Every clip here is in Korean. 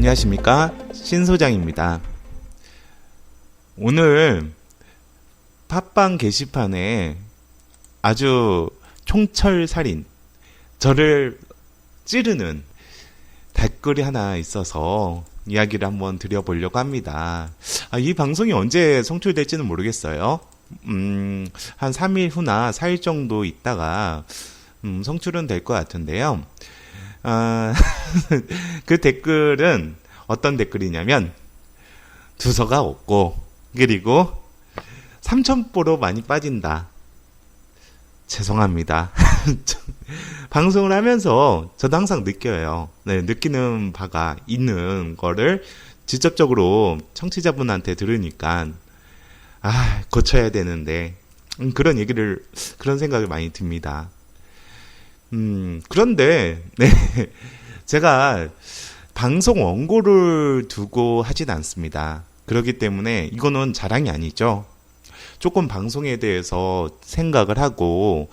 안녕하십니까 신소장입니다. 오늘 팟빵 게시판에 아주 총철 살인 저를 찌르는 댓글이 하나 있어서 이야기를 한번 드려보려고 합니다. 아, 이 방송이 언제 송출될지는 모르겠어요. 음, 한 3일 후나 4일 정도 있다가 음, 송출은 될 것 같은데요. 아, 그 댓글은 어떤 댓글이냐면 두서가 없고 그리고 삼천포로 많이 빠진다. 죄송합니다. 방송을 하면서 저도 항상 느껴요. 네, 느끼는 바가 있는 거를 직접적으로 청취자분한테 들으니까 아, 고쳐야 되는데 음, 그런 얘기를 그런 생각이 많이 듭니다. 음, 그런데 네. 제가 방송 원고를 두고 하진 않습니다. 그렇기 때문에 이거는 자랑이 아니죠. 조금 방송에 대해서 생각을 하고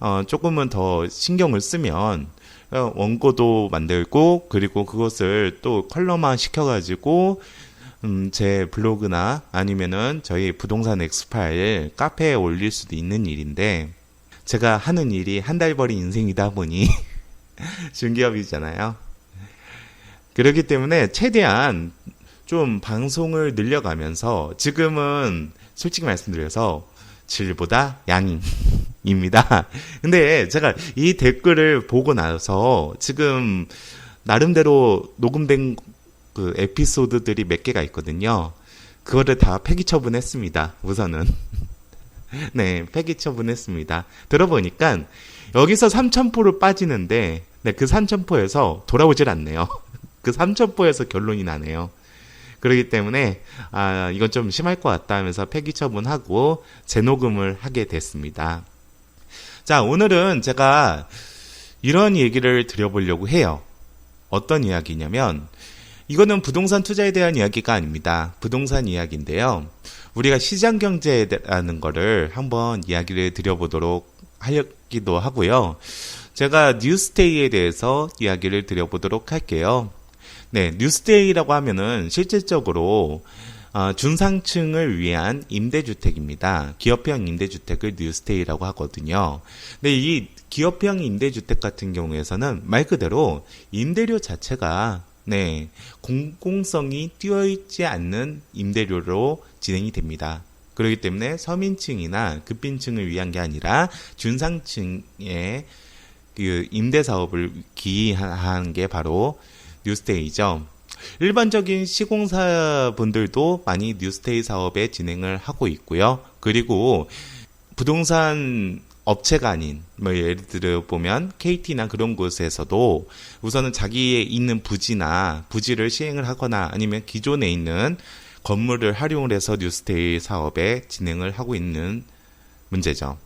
어, 조금은 더 신경을 쓰면 어, 원고도 만들고 그리고 그것을 또 컬러만 시켜가지고 음, 제 블로그나 아니면은 저희 부동산 엑스파일 카페에 올릴 수도 있는 일인데 제가 하는 일이 한달 벌이 인생이다 보니 중기업이잖아요. 그렇기 때문에 최대한 좀 방송을 늘려가면서 지금은 솔직히 말씀드려서 질보다 양입니다. 근데 제가 이 댓글을 보고 나서 지금 나름대로 녹음된 그 에피소드들이 몇 개가 있거든요. 그거를 다 폐기 처분했습니다. 우선은. 네, 폐기 처분했습니다. 들어보니까 여기서 3천포를 빠지는데 네, 그 3천포에서 돌아오질 않네요. 그 3천포에서 결론이 나네요. 그렇기 때문에 아, 이건 좀 심할 것 같다 하면서 폐기 처분하고 재녹음을 하게 됐습니다. 자, 오늘은 제가 이런 얘기를 드려보려고 해요. 어떤 이야기냐면 이거는 부동산 투자에 대한 이야기가 아닙니다. 부동산 이야기인데요. 우리가 시장 경제라는 거를 한번 이야기를 드려보도록 하기도 하고요. 제가 뉴스테이에 대해서 이야기를 드려보도록 할게요. 네, 뉴스데이라고 하면은 실질적으로 어, 중상층을 위한 임대주택입니다. 기업형 임대주택을 뉴스데이라고 하거든요. 근데 이 기업형 임대주택 같은 경우에서는 말 그대로 임대료 자체가 네, 공공성이 뛰어있지 않는 임대료로 진행이 됩니다. 그렇기 때문에 서민층이나 급빈층을 위한 게 아니라 중상층의 그 임대 사업을 기한 게 바로 뉴스테이죠. 일반적인 시공사 분들도 많이 뉴스테이 사업에 진행을 하고 있고요. 그리고 부동산 업체가 아닌 뭐 예를 들어 보면 KT나 그런 곳에서도 우선은 자기의 있는 부지나 부지를 시행을 하거나 아니면 기존에 있는 건물을 활용을 해서 뉴스테이 사업에 진행을 하고 있는 문제죠.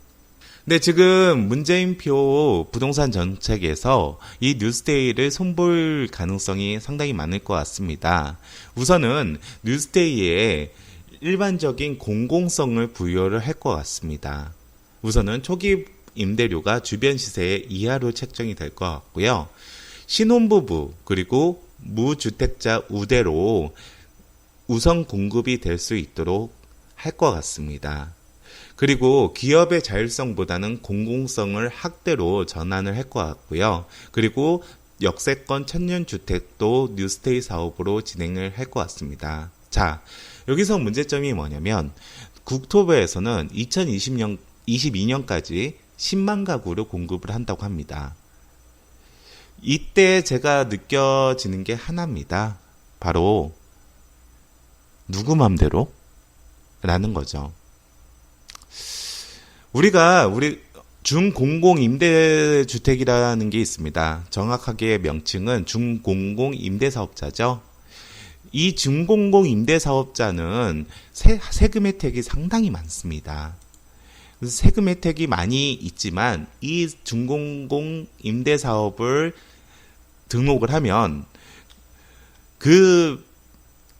근데 지금 문재인표 부동산 정책에서 이 뉴스데이를 손볼 가능성이 상당히 많을 것 같습니다. 우선은 뉴스데이에 일반적인 공공성을 부여를 할 것 같습니다. 우선은 초기 임대료가 주변 시세 이하로 책정이 될 것 같고요. 신혼부부 그리고 무주택자 우대로 우선 공급이 될 수 있도록 할 것 같습니다. 그리고 기업의 자율성보다는 공공성을 학대로 전환을 할 것 같고요. 그리고 역세권 천년주택도 뉴스테이 사업으로 진행을 할 것 같습니다. 자, 여기서 문제점이 뭐냐면 국토부에서는 2020년 22년까지 10만 가구를 공급을 한다고 합니다. 이때 제가 느껴지는 게 하나입니다. 바로 누구 맘대로? 라는 거죠. 우리가 우리 중공공 임대주택이라는 게 있습니다. 정확하게 명칭은 중공공 임대사업자죠. 이 중공공 임대사업자는 세, 세금 혜택이 상당히 많습니다. 세금 혜택이 많이 있지만 이 중공공 임대사업을 등록을 하면 그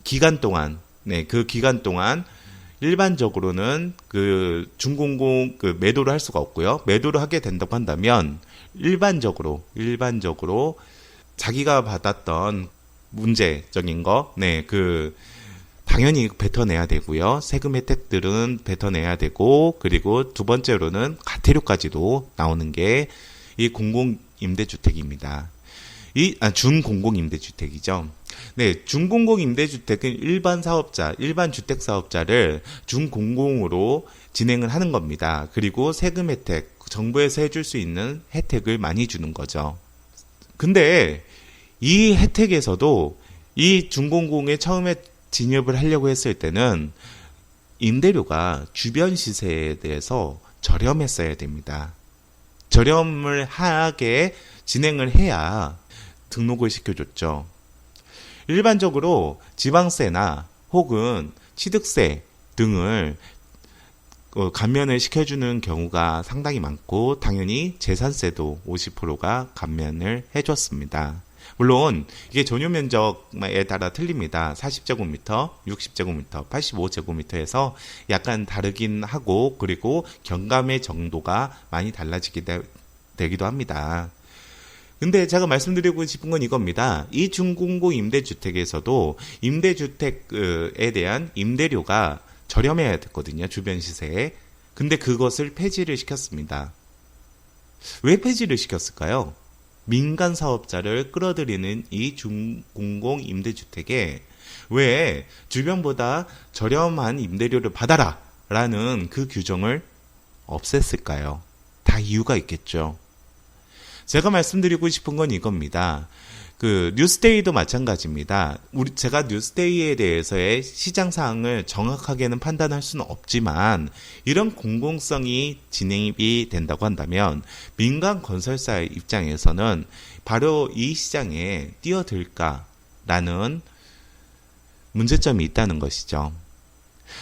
기간 동안, 네, 그 기간 동안 일반적으로는 그 중공공 그 매도를 할 수가 없고요. 매도를 하게 된다고 한다면 일반적으로 일반적으로 자기가 받았던 문제적인 거, 네, 그, 당연히 뱉어내야 되고요. 세금 혜택들은 뱉어내야 되고, 그리고 두 번째로는 가태료까지도 나오는 게 이 공공 임대주택입니다. 이, 아, 준공공 임대주택이죠. 네, 준공공 임대주택은 일반 사업자, 일반 주택 사업자를 준공공으로 진행을 하는 겁니다. 그리고 세금 혜택, 정부에서 해줄 수 있는 혜택을 많이 주는 거죠. 근데 이 혜택에서도 이 준공공에 처음에 진입을 하려고 했을 때는 임대료가 주변 시세에 대해서 저렴했어야 됩니다. 저렴을 하게 진행을 해야 등록을 시켜줬죠. 일반적으로 지방세나 혹은 취득세 등을 어, 감면을 시켜주는 경우가 상당히 많고 당연히 재산세도 50%가 감면을 해줬습니다. 물론 이게 전용 면적에 따라 틀립니다. 40제곱미터, 60제곱미터, 85제곱미터에서 약간 다르긴 하고 그리고 경감의 정도가 많이 달라지게 되기도 합니다. 근데 제가 말씀드리고 싶은 건 이겁니다. 이 중공고 임대주택에서도 임대주택에 대한 임대료가 저렴해야 됐거든요. 주변 시세에. 근데 그것을 폐지를 시켰습니다. 왜 폐지를 시켰을까요? 민간 사업자를 끌어들이는 이 중공공 임대주택에 왜 주변보다 저렴한 임대료를 받아라 라는 그 규정을 없앴을까요? 다 이유가 있겠죠. 제가 말씀드리고 싶은 건 이겁니다. 그 뉴스데이도 마찬가지입니다. 우리 제가 뉴스데이에 대해서의 시장 사항을 정확하게는 판단할 수는 없지만 이런 공공성이 진행이 된다고 한다면 민간 건설사의 입장에서는 바로 이 시장에 뛰어들까라는 문제점이 있다는 것이죠.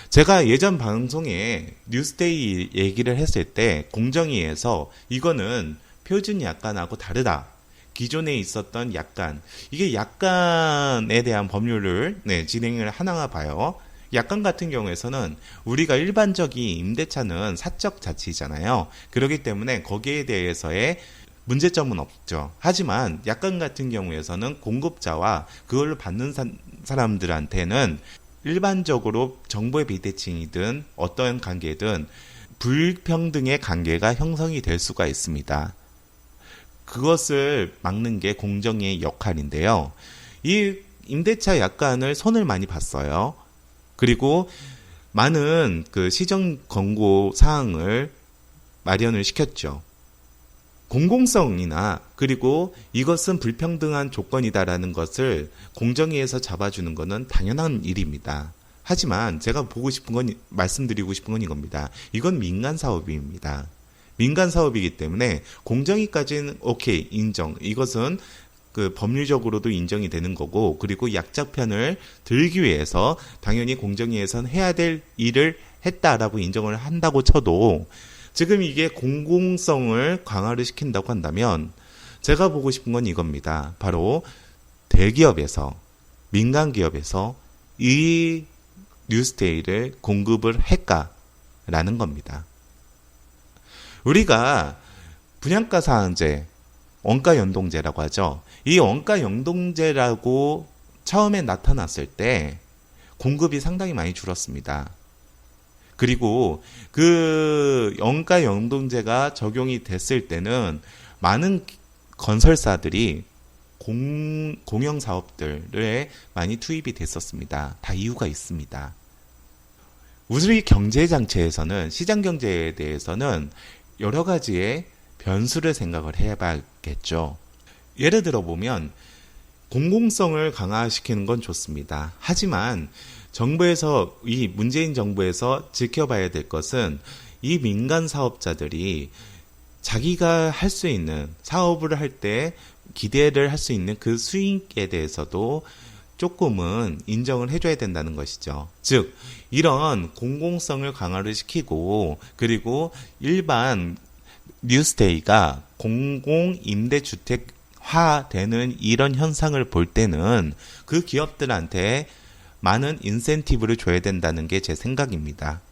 제가 예전 방송에 뉴스데이 얘기를 했을 때 공정위에서 이거는 표준 약관하고 다르다. 기존에 있었던 약관 이게 약관에 대한 법률을 네, 진행을 하나 봐요. 약관 같은 경우에서는 우리가 일반적인 임대차는 사적 자치잖아요. 그렇기 때문에 거기에 대해서의 문제점은 없죠. 하지만 약관 같은 경우에서는 공급자와 그걸 받는 사, 사람들한테는 일반적으로 정부의 비대칭이든 어떤 관계든 불평등의 관계가 형성이 될 수가 있습니다. 그것을 막는 게 공정의 역할인데요. 이 임대차 약관을 손을 많이 봤어요. 그리고 많은 그 시정 권고 사항을 마련을 시켰죠. 공공성이나 그리고 이것은 불평등한 조건이다라는 것을 공정위에서 잡아주는 것은 당연한 일입니다. 하지만 제가 보고 싶은 건 말씀드리고 싶은 건 이겁니다. 이건 민간 사업입니다. 민간 사업이기 때문에 공정위까지는 오케이 인정. 이것은 그 법률적으로도 인정이 되는 거고 그리고 약자 편을 들기 위해서 당연히 공정위에선 해야 될 일을 했다라고 인정을 한다고 쳐도 지금 이게 공공성을 강화를 시킨다고 한다면 제가 보고 싶은 건 이겁니다. 바로 대기업에서 민간 기업에서 이 뉴스데이를 공급을 할까라는 겁니다. 우리가 분양가 상한제, 원가 연동제라고 하죠. 이 원가 연동제라고 처음에 나타났을 때 공급이 상당히 많이 줄었습니다. 그리고 그 원가 연동제가 적용이 됐을 때는 많은 건설사들이 공, 공영 사업들에 많이 투입이 됐었습니다. 다 이유가 있습니다. 우리 경제 장치에서는 시장 경제에 대해서는 여러 가지의 변수를 생각을 해봐야겠죠. 예를 들어 보면 공공성을 강화시키는 건 좋습니다. 하지만 정부에서 이 문재인 정부에서 지켜봐야 될 것은 이 민간 사업자들이 자기가 할 수 있는 사업을 할 때 기대를 할 수 있는 그 수익에 대해서도 조금은 인정을 해줘야 된다는 것이죠. 즉, 이런 공공성을 강화를 시키고, 그리고 일반 뉴스데이가 공공 임대주택화 되는 이런 현상을 볼 때는 그 기업들한테 많은 인센티브를 줘야 된다는 게 제 생각입니다.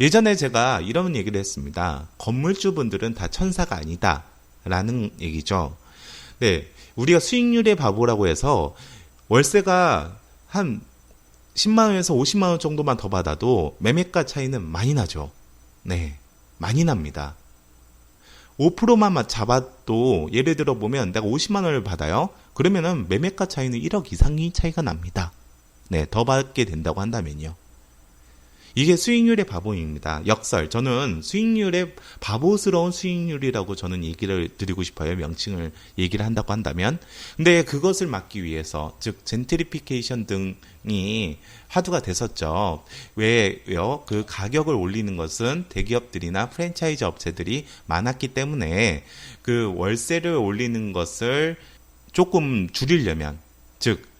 예전에 제가 이런 얘기를 했습니다. 건물주분들은 다 천사가 아니다. 라는 얘기죠. 네. 우리가 수익률의 바보라고 해서 월세가 한 10만 원에서 50만 원 정도만 더 받아도 매매가 차이는 많이 나죠. 네. 많이 납니다. 5%만 잡아도 예를 들어 보면 내가 50만 원을 받아요. 그러면은 매매가 차이는 1억 이상이 차이가 납니다. 네, 더 받게 된다고 한다면요. 이게 수익률의 바보입니다. 역설. 저는 수익률의 바보스러운 수익률이라고 저는 얘기를 드리고 싶어요. 명칭을 얘기를 한다고 한다면. 근데 그것을 막기 위해서, 즉, 젠트리피케이션 등이 화두가 됐었죠. 왜요? 그 가격을 올리는 것은 대기업들이나 프랜차이즈 업체들이 많았기 때문에 그 월세를 올리는 것을 조금 줄이려면, 즉,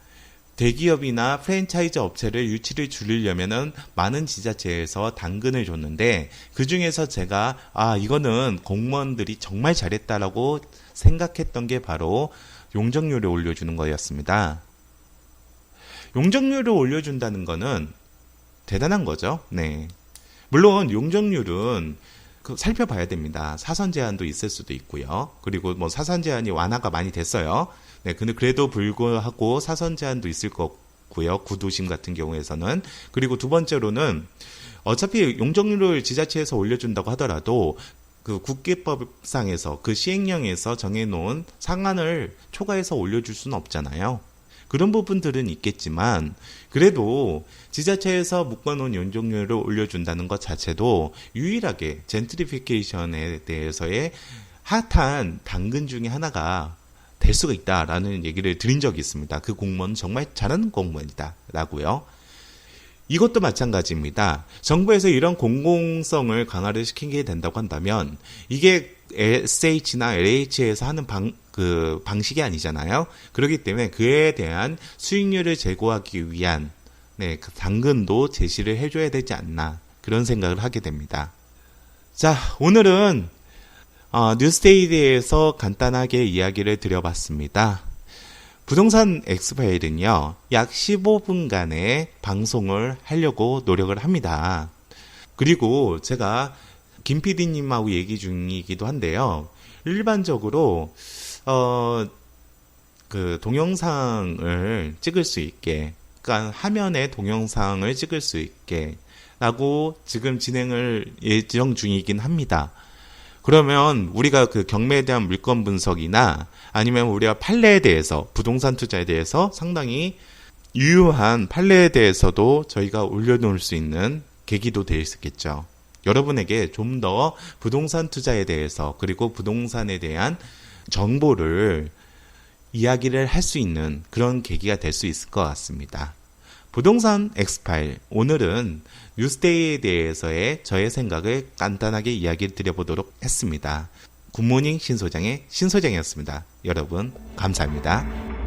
대기업이나 프랜차이즈 업체를 유치를 줄이려면은 많은 지자체에서 당근을 줬는데 그 중에서 제가 아 이거는 공무원들이 정말 잘했다라고 생각했던 게 바로 용적률을 올려주는 거였습니다. 용적률을 올려준다는 거는 대단한 거죠. 네. 물론 용적률은 그 살펴봐야 됩니다. 사선 제한도 있을 수도 있고요. 그리고 뭐 사선 제한이 완화가 많이 됐어요. 네, 근데 그래도 불구하고 사선 제한도 있을 거고요. 구도심 같은 경우에서는 그리고 두 번째로는 어차피 용적률을 지자체에서 올려준다고 하더라도 그 국계법상에서 그 시행령에서 정해놓은 상한을 초과해서 올려줄 수는 없잖아요. 그런 부분들은 있겠지만 그래도 지자체에서 묶어놓은 용적률을 올려준다는 것 자체도 유일하게 젠트리피케이션에 대해서의 핫한 당근 중에 하나가 될 수가 있다라는 얘기를 드린 적이 있습니다. 그 공무원은 정말 잘하는 공무원이다라고요. 이것도 마찬가지입니다. 정부에서 이런 공공성을 강화를 시키게 된다고 한다면 이게 SH나 LH에서 하는 방, 그 방식이 아니잖아요. 그렇기 때문에 그에 대한 수익률을 제고하기 위한 네, 그 당근도 제시를 해줘야 되지 않나 그런 생각을 하게 됩니다. 자, 오늘은 어, 뉴스데이에 대해서 간단하게 이야기를 드려봤습니다. 부동산 엑스파일은요, 약 15분간의 방송을 하려고 노력을 합니다. 그리고 제가 김 PD님하고 얘기 중이기도 한데요. 일반적으로, 어, 그 동영상을 찍을 수 있게, 그러니까 화면에 동영상을 찍을 수 있게, 라고 지금 진행을 예정 중이긴 합니다. 그러면 우리가 그 경매에 대한 물건 분석이나 아니면 우리가 판례에 대해서 부동산 투자에 대해서 상당히 유효한 판례에 대해서도 저희가 올려놓을 수 있는 계기도 될수 있겠죠. 여러분에게 좀 더 부동산 투자에 대해서 그리고 부동산에 대한 정보를 이야기를 할 수 있는 그런 계기가 될 수 있을 것 같습니다. 부동산 엑스파일 오늘은 뉴스데이에 대해서의 저의 생각을 간단하게 이야기 드려보도록 했습니다. 굿모닝 신소장의 신소장이었습니다. 여러분 감사합니다.